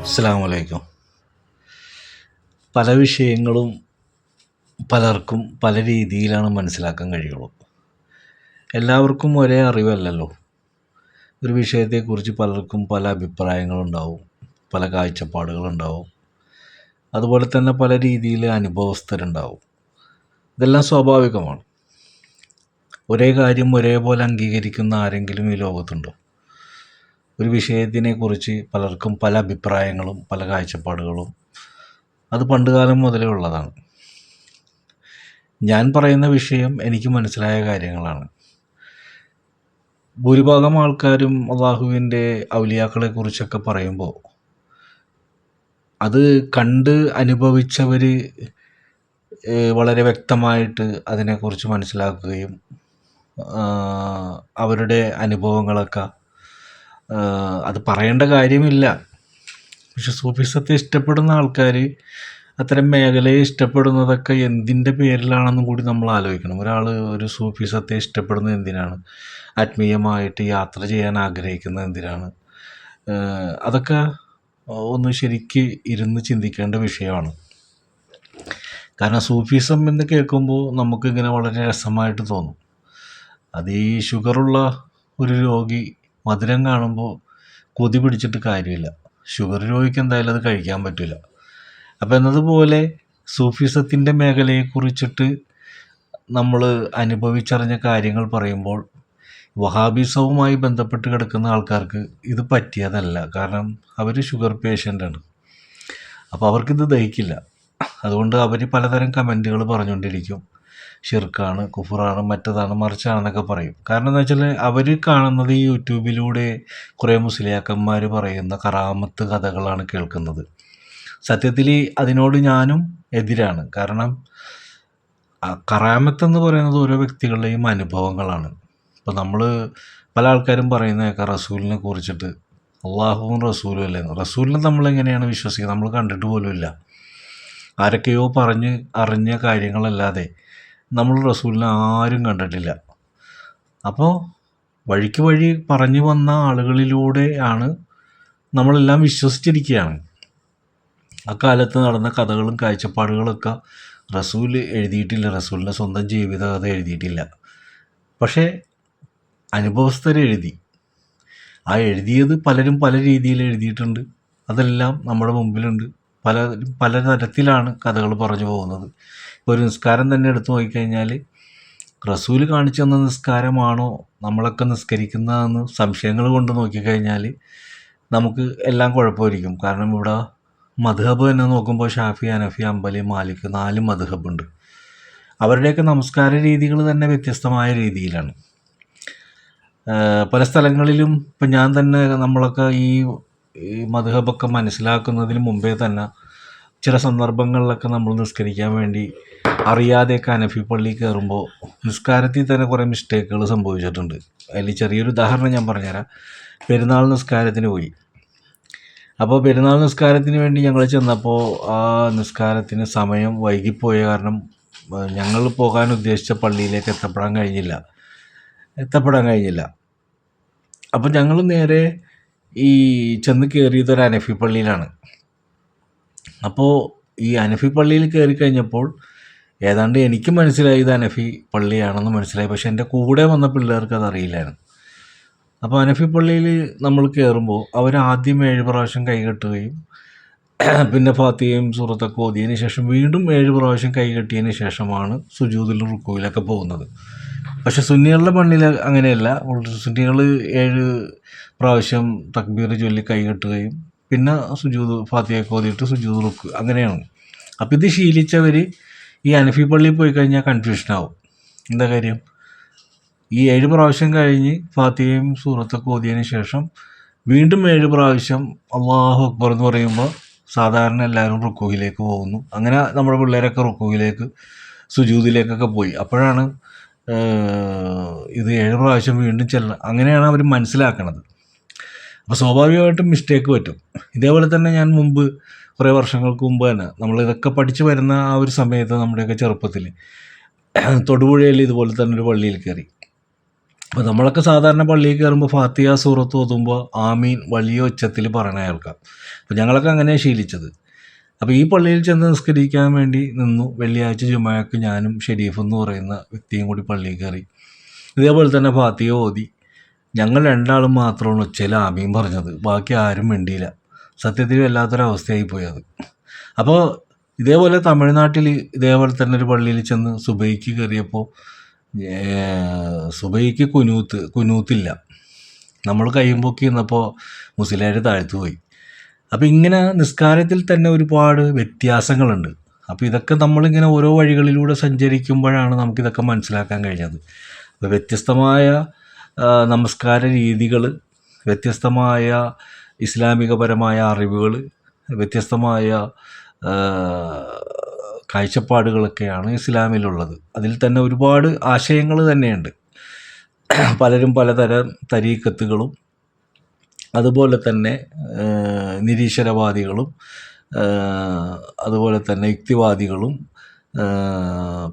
അസ്സാമലൈക്കും പല വിഷയങ്ങളും പലർക്കും പല രീതിയിലാണ് മനസ്സിലാക്കാൻ കഴിയുള്ളൂ. എല്ലാവർക്കും ഒരേ അറിവല്ലല്ലോ. ഒരു വിഷയത്തെക്കുറിച്ച് പലർക്കും പല അഭിപ്രായങ്ങളുണ്ടാവും പല കാഴ്ചപ്പാടുകളുണ്ടാവും. അതുപോലെ തന്നെ പല രീതിയിൽ അനുഭവസ്ഥരുണ്ടാവും. ഇതെല്ലാം സ്വാഭാവികമാണ്. ഒരേ കാര്യം ഒരേപോലെ അംഗീകരിക്കുന്ന ആരെങ്കിലും ഈ ലോകത്തുണ്ടോ? ഒരു വിഷയത്തിനെക്കുറിച്ച് പലർക്കും പല അഭിപ്രായങ്ങളും പല കാഴ്ചപ്പാടുകളും അത് പണ്ടുകാലം മുതലേ ഉള്ളതാണ്. ഞാൻ പറയുന്ന വിഷയം എനിക്ക് മനസ്സിലായ കാര്യങ്ങളാണ്. ഭൂരിഭാഗം ആൾക്കാരും അള്ളാഹുവിന്റെ ഔലിയാക്കളെ കുറിച്ചൊക്കെ പറയുമ്പോൾ അത് കണ്ട് അനുഭവിച്ചവർ വളരെ വ്യക്തമായിട്ട് അതിനെക്കുറിച്ച് മനസ്സിലാക്കുകയും അവരുടെ അനുഭവങ്ങളൊക്കെ അത് പറയേണ്ട കാര്യമില്ല. പക്ഷെ സൂഫിസത്തെ ഇഷ്ടപ്പെടുന്ന ആൾക്കാർ അത്തരം മേഖലയെ ഇഷ്ടപ്പെടുന്നതൊക്കെ എന്തിന്റെ പേരിലാണെന്നും കൂടി നമ്മൾ ആലോചിക്കണം. ഒരാൾ ഒരു സൂഫിസത്തെ ഇഷ്ടപ്പെടുന്നത് എന്തിനാണ്? ആത്മീയമായിട്ട് യാത്ര ചെയ്യാൻ ആഗ്രഹിക്കുന്നത് എന്തിനാണ്? അതൊക്കെ ഒന്ന് ശരിക്ക് ഇരുന്ന് ചിന്തിക്കേണ്ട വിഷയമാണ്. കാരണം സൂഫിസം എന്ന് കേൾക്കുമ്പോൾ നമുക്കിങ്ങനെ വളരെ രസമായിട്ട് തോന്നും. അത് ഈ ഷുഗറുള്ള ഒരു രോഗി മധുരം കാണുമ്പോൾ കൊതി പിടിച്ചിട്ട് കാര്യമില്ല. ഷുഗർ രോഗിക്ക് എന്തായാലും അത് കഴിക്കാൻ പറ്റില്ല അപ്പം എന്നതുപോലെ സൂഫിസത്തിന്റെ മേഖലയെക്കുറിച്ചിട്ട് നമ്മൾ അനുഭവിച്ചറിഞ്ഞ കാര്യങ്ങൾ പറയുമ്പോൾ വഹാബിസവുമായി ബന്ധപ്പെട്ട് കിടക്കുന്ന ആൾക്കാർക്ക് ഇത് പറ്റിയതല്ല. കാരണം അവർ ഷുഗർ പേഷ്യന്റാണ് അപ്പോൾ അവർക്കിത് ദഹിക്കില്ല. അതുകൊണ്ട് അവർ പലതരം കമന്റുകൾ പറഞ്ഞുകൊണ്ടിരിക്കും. ഷിർക്കാണ് കുഫറാണ് മറ്റതാണ് മറിച്ചാണെന്നൊക്കെ പറയും. കാരണം എന്താ വെച്ചാൽ അവർ കാണുന്നത് ഈ യൂട്യൂബിലൂടെ കുറേ മുസ്ലിയാക്കന്മാർ പറയുന്ന കറാമത്ത് കഥകളാണ് കേൾക്കുന്നത്. സത്യത്തിൽ അതിനോട് ഞാനും എതിരാണ്. കാരണം കറാമത്ത് എന്ന് പറയുന്നത് ഓരോ വ്യക്തികളുടെയും അനുഭവങ്ങളാണ്. ഇപ്പോൾ നമ്മൾ പല ആൾക്കാരും പറയുന്നതൊക്കെ റസൂലിനെ കുറിച്ചിട്ട്. അള്ളാഹുവും റസൂലും അല്ലേ? റസൂലിനെ നമ്മൾ എങ്ങനെയാണ് വിശ്വസിക്കുന്നത്? നമ്മൾ കണ്ടിട്ട് പോലുമില്ല. ആരൊക്കെയോ പറഞ്ഞ് അറിഞ്ഞ കാര്യങ്ങളല്ലാതെ നമ്മൾ റസൂലിനെ ആരും കണ്ടിട്ടില്ല. അപ്പോൾ വഴിക്ക് വഴി പറഞ്ഞു വന്ന ആളുകളിലൂടെയാണ് നമ്മളെല്ലാം വിശ്വസിച്ചിരിക്കുകയാണ്. അക്കാലത്ത് നടന്ന കഥകളും കാഴ്ചപ്പാടുകളൊക്കെ റസൂൽ എഴുതിയിട്ടില്ല. റസൂലിന്റെ സ്വന്തം ജീവിത കഥ എഴുതിയിട്ടില്ല. പക്ഷേ അനുഭവസ്ഥർ എഴുതി. ആ എഴുതിയത് പലരും പല രീതിയിൽ എഴുതിയിട്ടുണ്ട്. അതെല്ലാം നമ്മുടെ മുമ്പിലുണ്ട്. പല പല തരത്തിലാണ് കഥകൾ പറഞ്ഞു പോകുന്നത്. ഇപ്പോൾ ഒരു നിസ്കാരം തന്നെ എടുത്തു നോക്കിക്കഴിഞ്ഞാൽ റസൂൽ കാണിച്ചു തന്ന നിസ്കാരമാണോ നമ്മളൊക്കെ നിസ്കരിക്കുന്നതെന്ന് സംശയങ്ങൾ കൊണ്ട് നോക്കിക്കഴിഞ്ഞാൽ നമുക്ക് എല്ലാം കുഴപ്പമായിരിക്കും. കാരണം ഇവിടെ മധുഹബ് തന്നെ നോക്കുമ്പോൾ ഷാഫി അനഫി അമ്പലി മാലിക് നാല് മധുഹബ് ഉണ്ട് അവരുടെയൊക്കെ നമസ്കാര രീതികൾ തന്നെ വ്യത്യസ്തമായ രീതിയിലാണ്. പല സ്ഥലങ്ങളിലും ഇപ്പം ഞാൻ തന്നെ നമ്മളൊക്കെ ഈ മധുഹബൊക്കെ മനസ്സിലാക്കുന്നതിന് മുമ്പേ തന്നെ ചില സന്ദർഭങ്ങളിലൊക്കെ നമ്മൾ നിസ്കരിക്കാൻ വേണ്ടി അറിയാതെയൊക്കെ അനഫി പള്ളി കയറുമ്പോൾ നിസ്കാരത്തിൽ തന്നെ കുറേ മിസ്റ്റേക്കുകൾ സംഭവിച്ചിട്ടുണ്ട്. അതിൽ ചെറിയൊരു ഉദാഹരണം ഞാൻ പറഞ്ഞുതരാം. പെരുന്നാൾ നിസ്കാരത്തിന് പോയി. അപ്പോൾ പെരുന്നാൾ നിസ്കാരത്തിന് വേണ്ടി ഞങ്ങൾ ചെന്നപ്പോൾ ആ നിസ്കാരത്തിന് സമയം വൈകിപ്പോയ കാരണം ഞങ്ങൾ പോകാൻ ഉദ്ദേശിച്ച പള്ളിയിലേക്ക് എത്തപ്പെടാൻ കഴിഞ്ഞില്ല. എത്തപ്പെടാൻ കഴിഞ്ഞില്ല. അപ്പം ഞങ്ങൾ നേരെ ഈ ചെന്ന് കയറിയത് ഒരു അനഫി പള്ളിയിലാണ്. അപ്പോൾ ഈ അനഫി പള്ളിയിൽ കയറി കഴിഞ്ഞപ്പോൾ ഏതാണ്ട് എനിക്ക് മനസ്സിലായി ഇത് അനഫി പള്ളിയാണെന്ന് മനസ്സിലായി. പക്ഷെ എന്റെ കൂടെ വന്ന പിള്ളേർക്ക് അതറിയില്ലായിരുന്നു അപ്പോൾ അനഫി പള്ളിയിൽ നമ്മൾ കയറുമ്പോൾ അവർ ആദ്യം ഏഴ് പ്രാവശ്യം കൈകെട്ടുകയും പിന്നെ ഫാത്തിയും സുഹൃത്തൊക്കെ ഓതിയതിന് ശേഷം വീണ്ടും ഏഴ് പ്രാവശ്യം കൈകെട്ടിയതിന് ശേഷമാണ് സുജൂതിലും റുക്കുവിലൊക്കെ പോകുന്നത്. പക്ഷെ സുന്നികളുടെ മണ്ണിൽ അങ്ങനെയല്ല. സുന്നികൾ ഏഴ് പ്രാവശ്യം തക്ബീർ ചൊല്ലി കൈ കെട്ടുകയും പിന്നെ സുജൂത് ഫാത്തിയൊക്കെ ഓതിയിട്ട് സുജൂത് റുക്ക് അങ്ങനെയാണ്. അപ്പോൾ ഇത് ശീലിച്ചവർ ഈ അനഫി പള്ളിയിൽ പോയി കഴിഞ്ഞാൽ കൺഫ്യൂഷനാവും എന്താ കാര്യം? ഈ ഏഴ് പ്രാവശ്യം കഴിഞ്ഞ് ഫാത്തിഹയും സൂറത്തൊക്കെ ഓതിയതിന് ശേഷം വീണ്ടും ഏഴ് പ്രാവശ്യം അള്ളാഹു അക്ബർ എന്ന് പറയുമ്പോൾ സാധാരണ എല്ലാവരും റുക്കോയിലേക്ക് പോകുന്നു. അങ്ങനെ നമ്മുടെ പിള്ളേരൊക്കെ റുക്കോയിലേക്ക് സുജൂതിലേക്കൊക്കെ പോയി. അപ്പോഴാണ് ഇത് ഏഴ് പ്രാവശ്യം വീണ്ടും ചെല്ലണം. അങ്ങനെയാണ് അവർ മനസ്സിലാക്കണത്. അപ്പോൾ സ്വാഭാവികമായിട്ടും മിസ്റ്റേക്ക് പറ്റും. ഇതേപോലെ തന്നെ ഞാൻ മുമ്പ് കുറേ വർഷങ്ങൾക്ക് മുമ്പ് തന്നെ നമ്മൾ ഇതൊക്കെ പഠിച്ചു വരുന്ന ആ ഒരു സമയത്ത് നമ്മുടെയൊക്കെ ചെറുപ്പത്തിൽ തൊടുപുഴയിൽ ഇതുപോലെ തന്നെ ഒരു പള്ളിയിൽ കയറി. അപ്പോൾ നമ്മളൊക്കെ സാധാരണ പള്ളിയിൽ കയറുമ്പോൾ ഫാത്തിയ സൂറത്ത് ഓതുമ്പോൾ ആമീൻ വലിയ ഉച്ചത്തിൽ പറയണ കേൾക്കാം. അപ്പോൾ ഞങ്ങളൊക്കെ അങ്ങനെയാണ് ശീലിച്ചത്. അപ്പോൾ ഈ പള്ളിയിൽ ചെന്ന് നിസ്കരിക്കാൻ വേണ്ടി നിന്നു. വെള്ളിയാഴ്ച ജുമാക്ക് ഞാനും ഷെരീഫ് എന്ന് പറയുന്ന വ്യക്തിയും കൂടി പള്ളിയിൽ കയറി. ഇതേപോലെ തന്നെ ഫാത്തിയ ഓതി. ഞങ്ങൾ രണ്ടാളും മാത്രമാണ് ഉച്ചയിൽ ആമീൻ പറഞ്ഞത്. ബാക്കി ആരും മിണ്ടിയില്ല. സത്യത്തിൽ വല്ലാത്തൊരവസ്ഥയായി പോയി അത്. അപ്പോൾ ഇതേപോലെ തമിഴ്നാട്ടിൽ ഇതേപോലെ തന്നെ ഒരു പള്ളിയിൽ ചെന്ന് സുബൈക്ക് കയറിയപ്പോൾ സുബൈക്ക് കുനൂത്ത് കുനൂത്തില്ല. നമ്മൾ കയ്യുമ്പൊക്കി നിന്നപ്പോൾ മുസ്ലിയാർ താഴ്ത്തു പോയി അപ്പോൾ ഇങ്ങനെ നിസ്കാരത്തിൽ തന്നെ ഒരുപാട് വ്യത്യാസങ്ങളുണ്ട്. അപ്പോൾ ഇതൊക്കെ നമ്മളിങ്ങനെ ഓരോ വഴികളിലൂടെ സഞ്ചരിക്കുമ്പോഴാണ് നമുക്കിതൊക്കെ മനസ്സിലാക്കാൻ കഴിഞ്ഞത്. അപ്പോൾ വ്യത്യസ്തമായ നമസ്കാര രീതികൾ വ്യത്യസ്തമായ ഇസ്ലാമികപരമായ അറിവുകൾ വ്യത്യസ്തമായ കാഴ്ചപ്പാടുകളൊക്കെയാണ് ഇസ്ലാമിലുള്ളത്. അതിൽ തന്നെ ഒരുപാട് ആശയങ്ങൾ തന്നെയുണ്ട്. പലരും പലതരം തരീക്കത്തുകളും അതുപോലെ തന്നെ നിരീശ്വരവാദികളും അതുപോലെ തന്നെ യുക്തിവാദികളും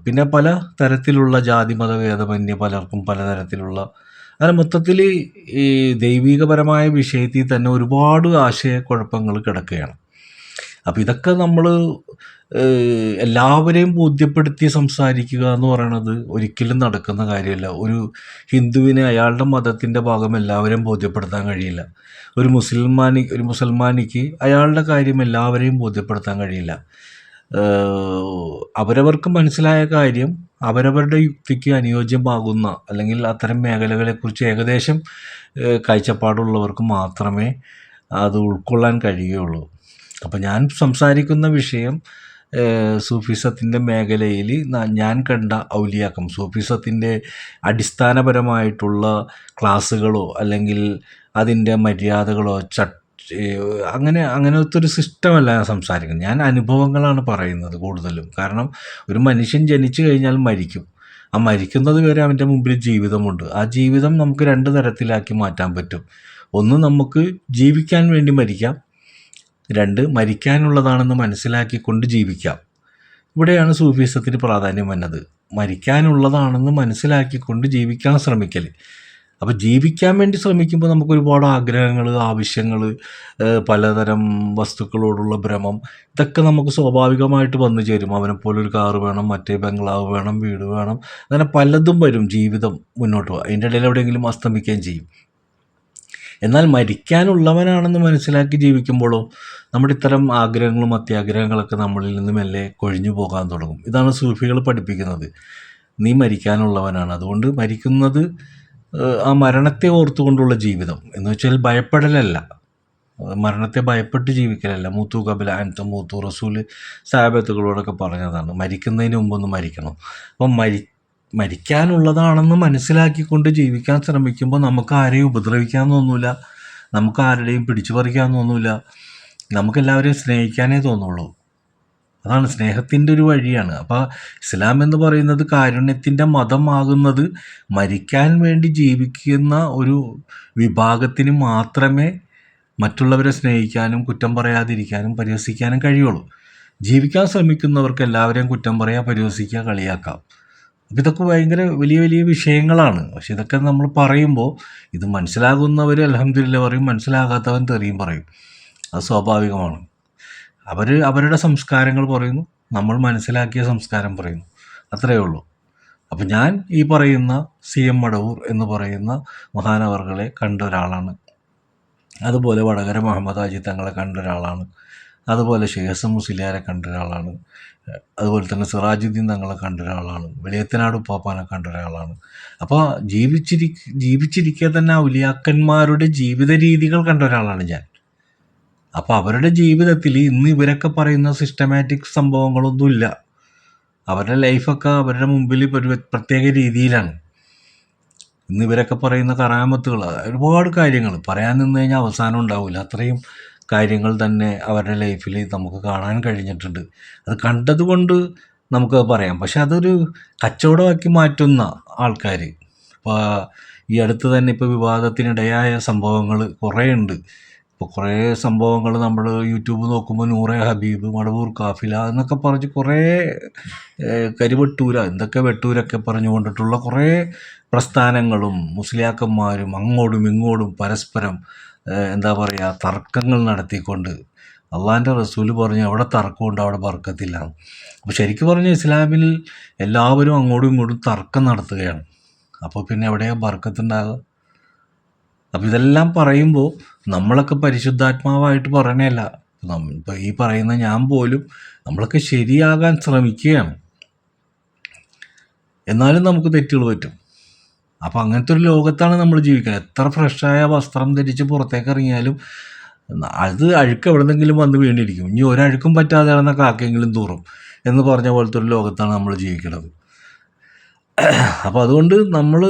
പിന്നെ പല തരത്തിലുള്ള ജാതി മതഭേദമന്യേ പലർക്കും പലതരത്തിലുള്ള അങ്ങനെ മൊത്തത്തിൽ ഈ ദൈവികപരമായ വിഷയത്തിൽ തന്നെ ഒരുപാട് ആശയക്കുഴപ്പങ്ങൾ കിടക്കുകയാണ്. അപ്പോൾ ഇതൊക്കെ നമ്മൾ എല്ലാവരെയും ബോധ്യപ്പെടുത്തി സംസാരിക്കുക എന്ന് പറയണത് ഒരിക്കലും നടക്കുന്ന കാര്യമല്ല. ഒരു ഹിന്ദുവിനെ അയാളുടെ മതത്തിന്റെ ഭാഗം എല്ലാവരെയും ബോധ്യപ്പെടുത്താൻ കഴിയില്ല. ഒരു മുസൽമാനി ഒരു മുസൽമാനിക്ക് അയാളുടെ കാര്യം എല്ലാവരെയും ബോധ്യപ്പെടുത്താൻ കഴിയില്ല. അവരവർക്ക് മനസ്സിലായ കാര്യം അവരവരുടെ യുക്തിക്ക് അനുയോജ്യമാകുന്ന അല്ലെങ്കിൽ അത്തരം മേഖലകളെക്കുറിച്ച് ഏകദേശം കാഴ്ചപ്പാടുള്ളവർക്ക് മാത്രമേ അത് ഉൾക്കൊള്ളാൻ കഴിയുകയുള്ളൂ. അപ്പോൾ ഞാൻ സംസാരിക്കുന്ന വിഷയം സൂഫിസത്തിന്റെ മേഖലയിൽ ഞാൻ കണ്ട ഔലിയാക്കം സൂഫിസത്തിന്റെ അടിസ്ഥാനപരമായിട്ടുള്ള ക്ലാസ്സുകളോ അല്ലെങ്കിൽ അതിന്റെ മര്യാദകളോ ച അങ്ങനെ അങ്ങനത്തെ ഒരു സിസ്റ്റമല്ല ഞാൻ സംസാരിക്കുന്നത്. ഞാൻ അനുഭവങ്ങളാണ് പറയുന്നത് കൂടുതലും. കാരണം ഒരു മനുഷ്യൻ ജനിച്ചു കഴിഞ്ഞാൽ മരിക്കും. ആ മരിക്കുന്നത് വരെ അവന്റെ മുമ്പിൽ ജീവിതമുണ്ട്. ആ ജീവിതം നമുക്ക് രണ്ട് തരത്തിലാക്കി മാറ്റാൻ പറ്റും. ഒന്ന് നമുക്ക് ജീവിക്കാൻ വേണ്ടി മരിക്കാം രണ്ട് മരിക്കാനുള്ളതാണെന്ന് മനസ്സിലാക്കിക്കൊണ്ട് ജീവിക്കാം. ഇവിടെയാണ് സൂഫിസത്തിന് പ്രാധാന്യം വന്നത്. മരിക്കാനുള്ളതാണെന്ന് മനസ്സിലാക്കിക്കൊണ്ട് ജീവിക്കാൻ ശ്രമിക്കൽ. അപ്പോൾ ജീവിക്കാൻ വേണ്ടി ശ്രമിക്കുമ്പോൾ നമുക്ക് ഒരുപാട് ആഗ്രഹങ്ങൾ ആവശ്യങ്ങൾ പലതരം വസ്തുക്കളോടുള്ള ഭ്രമം ഇതൊക്കെ നമുക്ക് സ്വാഭാവികമായിട്ട് വന്നു ചേരും. അവനെപ്പോലെ ഒരു കാറ് വേണം മറ്റേ ബംഗ്ലാവ് വേണം വീട് വേണം അങ്ങനെ പലതും വരും ജീവിതം മുന്നോട്ട് പോകും അതിന്റെ ഇടയിൽ എവിടെയെങ്കിലും അസ്തമിക്കുകയും ചെയ്യും. എന്നാൽ മരിക്കാനുള്ളവനാണെന്ന് മനസ്സിലാക്കി ജീവിക്കുമ്പോഴോ നമ്മുടെ ഇത്തരം ആഗ്രഹങ്ങളും അത്യാഗ്രഹങ്ങളൊക്കെ നമ്മളിൽ നിന്ന് മെല്ലെ കൊഴിഞ്ഞു പോകാൻ തുടങ്ങും. ഇതാണ് സൂഫികൾ പഠിപ്പിക്കുന്നത്. നീ മരിക്കാനുള്ളവനാണ്. അതുകൊണ്ട് മരിക്കുന്നത് ആ മരണത്തെ ഓർത്തുകൊണ്ടുള്ള ജീവിതം. എന്ന് വെച്ചാൽ ഭയപ്പെടലല്ല. മരണത്തെ ഭയപ്പെട്ട് ജീവിക്കലല്ല. മൂത്തു കപില അൻത്ത മൂത്തു റസൂൽ സാബത്തുകളോടൊക്കെ പറഞ്ഞതാണ്. മരിക്കുന്നതിന് മുമ്പൊന്ന് മരിക്കണം. അപ്പം മരി മരിക്കാനുള്ളതാണെന്ന് മനസ്സിലാക്കിക്കൊണ്ട് ജീവിക്കാൻ ശ്രമിക്കുമ്പോൾ നമുക്ക് ആരെയും ഉപദ്രവിക്കാൻ നമുക്ക് ആരുടെയും പിടിച്ചു പറിക്കാൻ തോന്നില്ല നമുക്കെല്ലാവരെയും സ്നേഹിക്കാനേ തോന്നുള്ളൂ. അതാണ് സ്നേഹത്തിന്റെ ഒരു വഴിയാണ്. അപ്പോൾ ഇസ്ലാം എന്ന് പറയുന്നത് കാരുണ്യത്തിന്റെ മതമാകുന്നത് മരിക്കാൻ വേണ്ടി ജീവിക്കുന്ന ഒരു വിഭാഗത്തിന് മാത്രമേ മറ്റുള്ളവരെ സ്നേഹിക്കാനും കുറ്റം പറയാതിരിക്കാനും പരിഹസിക്കാനും കഴിയുള്ളൂ. ജീവിക്കാൻ ശ്രമിക്കുന്നവർക്ക് എല്ലാവരെയും കുറ്റം പറയാം പരിഹസിക്കുക കളിയാക്കാം. അപ്പോൾ ഇതൊക്കെ ഭയങ്കര വലിയ വലിയ വിഷയങ്ങളാണ്. പക്ഷെ ഇതൊക്കെ നമ്മൾ പറയുമ്പോൾ ഇത് മനസ്സിലാകുന്നവർ അലഹമില്ല പറയും മനസ്സിലാകാത്തവൻ തെറിയും പറയും. അത് സ്വാഭാവികമാണ്. അവർ അവരുടെ സംസ്കാരങ്ങൾ പറയുന്നു നമ്മൾ മനസ്സിലാക്കിയ സംസ്കാരം പറയുന്നു. അത്രയേ ഉള്ളൂ. അപ്പം ഞാൻ ഈ പറയുന്ന സി എം മടവൂർ എന്ന് പറയുന്ന മഹാനവർകളെ കണ്ട ഒരാളാണ്. അതുപോലെ വടകര മുഹമ്മദ് അജിത്തങ്ങളെ തങ്ങളെ കണ്ട ഒരാളാണ്. അതുപോലെ ഷേഖ് മുസ്ലിയാരെ കണ്ട ഒരാളാണ് അതുപോലെ തന്നെ സിറാജുദ്ദീൻ തങ്ങളെ കണ്ട ഒരാളാണ് വെളിയത്തനാട് ഉപ്പാപ്പാനെ കണ്ട ഒരാളാണ് അപ്പോൾ ജീവിച്ചിരി ജീവിച്ചിരിക്കെ തന്നെ ഉലിയാക്കന്മാരുടെ ജീവിത രീതികൾ കണ്ട ഒരാളാണ് ഞാൻ. അപ്പോൾ അവരുടെ ജീവിതത്തിൽ ഇന്ന് ഇവരൊക്കെ പറയുന്ന സിസ്റ്റമാറ്റിക് സംഭവങ്ങളൊന്നുമില്ല. അവരുടെ ലൈഫൊക്കെ അവരുടെ മുമ്പിൽ ഒരു പ്രത്യേക രീതിയിലാണ്. ഇന്ന് ഇവരൊക്കെ പറയുന്ന കറാമത്തുകൾ ഒരുപാട് കാര്യങ്ങൾ പറയാൻ നിന്ന് കഴിഞ്ഞാൽ അവസാനം ഉണ്ടാവില്ല. അത്രയും കാര്യങ്ങൾ തന്നെ അവരുടെ ലൈഫിൽ നമുക്ക് കാണാൻ കഴിഞ്ഞിട്ടുണ്ട്. അത് കണ്ടതുകൊണ്ട് നമുക്ക് പറയാം. പക്ഷെ അതൊരു കച്ചവടമാക്കി മാറ്റുന്ന ആൾക്കാർ ഇപ്പോൾ ഈ അടുത്ത് തന്നെ ഇപ്പോൾ വിവാദത്തിനിടയായ സംഭവങ്ങൾ കുറേ ഉണ്ട് ഇപ്പോൾ കുറേ സംഭവങ്ങൾ നമ്മൾ യൂട്യൂബ് നോക്കുമ്പോൾ നൂറെ ഹബീബ് മടവൂർ കാഫില എന്നൊക്കെ പറഞ്ഞ് കുറേ കരിവെട്ടൂര എന്തൊക്കെ വെട്ടൂരൊക്കെ പറഞ്ഞു കൊണ്ടിട്ടുള്ള കുറേ പ്രസ്ഥാനങ്ങളും മുസ്ലിയാക്കന്മാരും അങ്ങോട്ടും ഇങ്ങോട്ടും പരസ്പരം എന്താ പറയുക തർക്കങ്ങൾ നടത്തിക്കൊണ്ട് അള്ളാഹാന്റെ റസൂൽ പറഞ്ഞു അവിടെ തർക്കമുണ്ട് അവിടെ ബർക്കത്തില്ല. അപ്പോൾ ശരിക്കും പറഞ്ഞു ഇസ്ലാമിൽ എല്ലാവരും അങ്ങോട്ടും ഇങ്ങോട്ടും തർക്കം നടത്തുകയാണ്. അപ്പോൾ പിന്നെ എവിടെയാണ് ബർക്കത്തുണ്ടാകുക അപ്പോൾ ഇതെല്ലാം പറയുമ്പോൾ നമ്മളൊക്കെ പരിശുദ്ധാത്മാവായിട്ട് പറയണേല്ല ഇപ്പം ഈ പറയുന്ന ഞാൻ പോലും നമ്മളൊക്കെ ശരിയാകാൻ ശ്രമിക്കുകയാണ്. എന്നാലും നമുക്ക് തെറ്റുകൾ പറ്റും. അപ്പോൾ അങ്ങനത്തെ ഒരു ലോകത്താണ് നമ്മൾ ജീവിക്കുന്നത്. എത്ര ഫ്രഷായ വസ്ത്രം ധരിച്ച് പുറത്തേക്ക് ഇറങ്ങിയാലും അത് അഴുക്ക് എവിടെന്നെങ്കിലും വന്ന് വീണിരിക്കും. ഇനി ഒരഴുക്കും പറ്റാതെ കിടന്ന കാക്കെങ്കിലും തൂറും എന്ന് പറഞ്ഞ പോലത്തെ ഒരു ലോകത്താണ് നമ്മൾ ജീവിക്കുന്നത്. അപ്പോൾ അതുകൊണ്ട് നമ്മൾ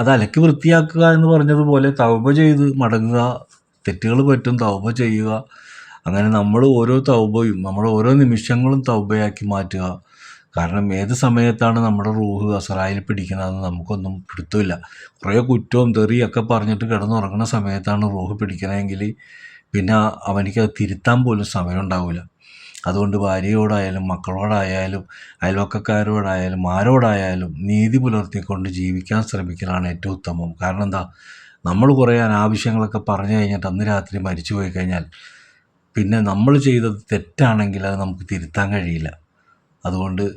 അത് അലക്കി വൃത്തിയാക്കുക എന്ന് പറഞ്ഞതുപോലെ തൗബ ചെയ്ത് മടങ്ങുക. തെറ്റുകൾ പറ്റും തൗബ ചെയ്യുക. അങ്ങനെ നമ്മൾ ഓരോ തൗബയും നമ്മൾ ഓരോ നിമിഷങ്ങളും തൗബയാക്കി മാറ്റുക. കാരണം ഏത് സമയത്താണ് നമ്മുടെ റൂഹ് അസറായിൽ പിടിക്കുന്നതെന്ന് നമുക്കൊന്നും പിടുത്തമില്ല. കുറേ കുറ്റവും തെറിയൊക്കെ പറഞ്ഞിട്ട് കിടന്നുറങ്ങുന്ന സമയത്താണ് റൂഹ് പിടിക്കണമെങ്കിൽ പിന്നെ അവനിക്ക് തിരുത്താൻ പോലും സമയം ഉണ്ടാവില്ല അതുകൊണ്ട് ഭാര്യയോടായാലും മക്കളോടായാലും അയൽവക്കക്കാരോടായാലും ആരോടായാലും നീതി പുലർത്തിക്കൊണ്ട് ജീവിക്കാൻ ശ്രമിക്കലാണ് ഏറ്റവും ഉത്തമം. കാരണം എന്താ? നമ്മൾ കുറേ അനാവശ്യങ്ങളൊക്കെ പറഞ്ഞു കഴിഞ്ഞിട്ട് അന്ന് രാത്രി മരിച്ചു പോയി കഴിഞ്ഞാൽ പിന്നെ നമ്മൾ ചെയ്തത് തെറ്റാണെങ്കിൽ അത് നമുക്ക് തിരുത്താൻ കഴിയില്ല. അതുകൊണ്ട്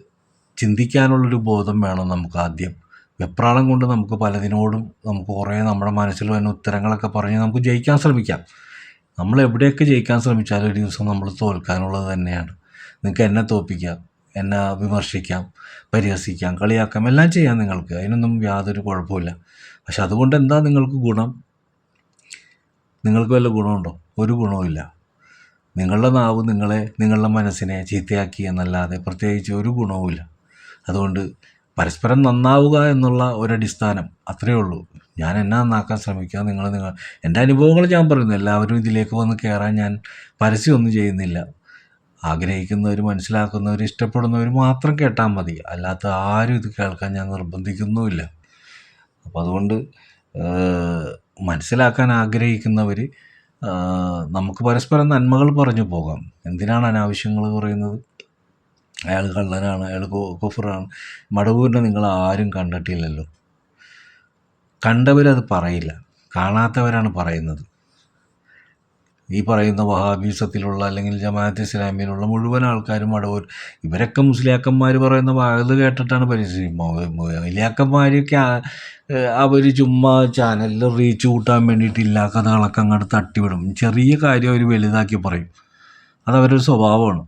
ചിന്തിക്കാനുള്ളൊരു ബോധം വേണം നമുക്ക് ആദ്യം. വെപ്രാളം കൊണ്ട് നമുക്ക് പലതിനോടും നമുക്ക് കുറേ നമ്മുടെ മനസ്സിൽ വരുന്ന ഉത്തരങ്ങളൊക്കെ പറഞ്ഞ് നമുക്ക് ജയിക്കാൻ ശ്രമിക്കാം. നമ്മൾ എവിടെയൊക്കെ ജയിക്കാൻ ശ്രമിച്ചാലും ഒരു ദിവസം നമ്മൾ തോൽക്കാനുള്ളത് തന്നെയാണ്. നിങ്ങൾക്ക് എന്നെ തോൽപ്പിക്കാം എന്നെ വിമർശിക്കാം പരിഹസിക്കാം കളിയാക്കാം എല്ലാം ചെയ്യാം നിങ്ങൾക്ക്. അതിനൊന്നും യാതൊരു കുഴപ്പമില്ല പക്ഷെ അതുകൊണ്ട് എന്താ നിങ്ങൾക്ക് ഗുണം? നിങ്ങൾക്ക് വല്ല ഗുണമുണ്ടോ? ഒരു ഗുണവുമില്ല നിങ്ങളുടെ നാവ് നിങ്ങളെ നിങ്ങളുടെ മനസ്സിനെ ചീത്തയാക്കി എന്നല്ലാതെ പ്രത്യേകിച്ച് ഒരു ഗുണവുമില്ല. അതുകൊണ്ട് പരസ്പരം നന്നാവുക എന്നുള്ള ഒരടിസ്ഥാനം അത്രയേ ഉള്ളൂ. ഞാൻ എന്നെ നന്നാക്കാൻ ശ്രമിക്കുക നിങ്ങൾ നിങ്ങൾ എന്റെ അനുഭവങ്ങൾ ഞാൻ പറയുന്നു. എല്ലാവരും ഇതിലേക്ക് വന്ന് കയറാൻ ഞാൻ പരസ്യമൊന്നും ചെയ്യുന്നില്ല. ആഗ്രഹിക്കുന്നവർ മനസ്സിലാക്കുന്നവർ ഇഷ്ടപ്പെടുന്നവർ മാത്രം കേട്ടാൽ മതി. അല്ലാത്ത ആരും ഇത് കേൾക്കാൻ ഞാൻ നിർബന്ധിക്കുന്നുമില്ല. അപ്പോൾ അതുകൊണ്ട് മനസ്സിലാക്കാൻ ആഗ്രഹിക്കുന്നവർ നമുക്ക് പരസ്പരം നന്മകൾ പറഞ്ഞു പോകാം. എന്തിനാണ് അനാവശ്യങ്ങൾ പറയുന്നത്? അയാൾ കള്ളനാണ് അയാൾ കുഫറാണ്. മടവൂരിനെ നിങ്ങൾ ആരും കണ്ടിട്ടില്ലല്ലോ. കണ്ടവരത് പറയില്ല. കാണാത്തവരാണ് പറയുന്നത്. ഈ പറയുന്ന വഹാബീസത്തിലുള്ള അല്ലെങ്കിൽ ജമാഅത്ത് ഇസ്ലാമിയിലുള്ള മുഴുവൻ ആൾക്കാരും മടവൂർ ഇവരൊക്കെ മുസ്ലിയാക്കന്മാർ പറയുന്ന വാഗത് കേട്ടിട്ടാണ് പരിശീലിക്കുന്നത് വലിയാക്കന്മാരൊക്കെ അവർ ചുമ്മാ ചാനലിൽ റീച്ച് കൂട്ടാൻ വേണ്ടിയിട്ട് ഇല്ലാ കഥകളൊക്കെ അങ്ങോട്ട് തട്ടിവിടും. ചെറിയ കാര്യം അവർ വലുതാക്കി പറയും. അതവരൊരു സ്വഭാവമാണ്.